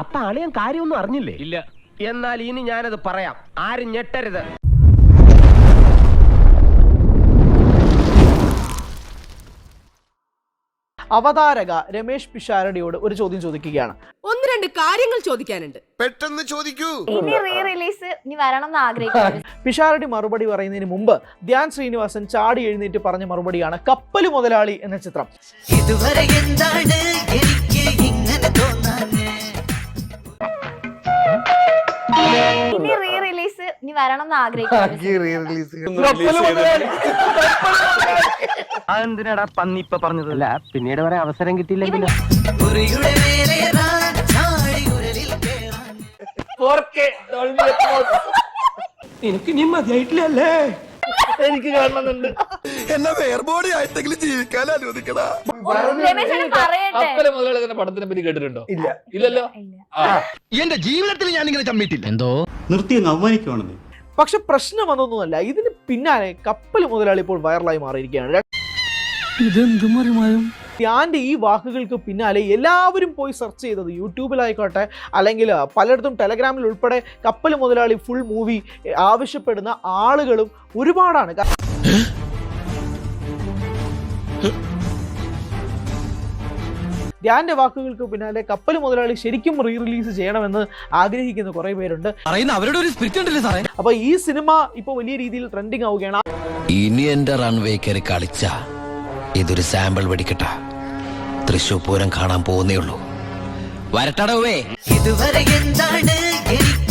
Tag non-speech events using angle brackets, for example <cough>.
അപ്പൊ അളിയൻ കാര്യമൊന്നും അറിഞ്ഞില്ലേ? ഇല്ല. എന്നാൽ ഇനി ഞാനത് പറയാം. ആരും ഞെട്ടരുത്. അവതാരക രമേഷ് പിഷാരടിയോട് ഒരു ചോദ്യം ചോദിക്കുകയാണ്. ഒന്ന് രണ്ട് കാര്യങ്ങൾ ചോദിക്കാനുണ്ട്. പെട്ടെന്ന് ചോദിക്കൂ. ഇനി റീ റിലീസ് ഇനി വരണം എന്ന് ആഗ്രഹിക്കുന്നു. <laughs> പിഷാരടി മറുപടി പറയുന്നതിന് മുമ്പ് ധ്യാൻ ശ്രീനിവാസൻ ചാടി എഴുന്നേറ്റ് പറഞ്ഞ മറുപടിയാണ് കപ്പൽ മുതലാളി എന്ന ചിത്രം. ഇതുവരെ എന്താണ് ഇനി വരണം എന്ന് ആഗ്രഹിക്കുന്നു. അതെന്തിനാടാ പന്നി ഇപ്പൊ പറഞ്ഞത്? അല്ല പിന്നീട് വരെ അവസരം കിട്ടിയില്ലെങ്കിലോ. ഉറിയുടെ മേലേറാൻ ചാടി ഉരലിൽ കേറാൻ എനിക്ക് നീ മതിയായിട്ടില്ലല്ലേ? എനിക്ക് കാണണമെന്നുണ്ട്. എന്നെ വേർബോഡി ആയിട്ടെങ്കിലും ജീവിക്കാൻ അനുവദിക്കടാ. രമേശ് പറയട്ടെ. പടത്തിനെ പറ്റി കേട്ടിട്ടുണ്ടോ? ഇല്ല. ഇല്ലല്ലോ? ഇല്ല. എന്റെ ജീവിതത്തിൽ ഞാൻ ഇങ്ങനെ ചമ്മിട്ടില്ല എന്തോ? നിർത്തി അങ്ങ് അവമാനിക്കുവാണെന്നേ. പക്ഷെ പ്രശ്നം അതൊന്നുമല്ല. ഇതിന് പിന്നാലെ കപ്പൽ മുതലാളി ഇപ്പോൾ വൈറലായി മാറിയിരിക്കുകയാണ്. ഞാന്റെ ഈ വാക്കുകൾക്ക് പിന്നാലെ എല്ലാവരും പോയി സെർച്ച് ചെയ്തത് യൂട്യൂബിലായിക്കോട്ടെ അല്ലെങ്കിൽ പലയിടത്തും ടെലഗ്രാമിൽ ഉൾപ്പെടെ കപ്പൽ മുതലാളി ഫുൾ മൂവി ആവശ്യപ്പെടുന്ന ആളുകളും ഒരുപാടാണ്. ധ്യാന്റെ വാക്കുകൾക്ക് പിന്നാലെ കപ്പൽ മുതലാളി ശരിക്കും റീ റിലീസ് ചെയ്യണമെന്ന് ആഗ്രഹിക്കുന്ന കുറെ പേരുണ്ട്. അവരുടെ ഒരു സ്പിരിറ്റ് ഉണ്ടല്ലേ സാറേ? അപ്പൊ ഈ സിനിമ ഇപ്പൊ വലിയ രീതിയിൽ ട്രെൻഡിങ് ആവുകയാണ്. ഇനി എന്റെ റൺവേ കയറി കളിച്ച ഇതൊരു സാമ്പിൾ വെടിക്കട്ട. തൃശൂർ പൂരം കാണാൻ പോകുന്നേ ഉള്ളൂ. വരട്ടടവേ. ഇതുവരെ എന്താണ് എനിക്ക്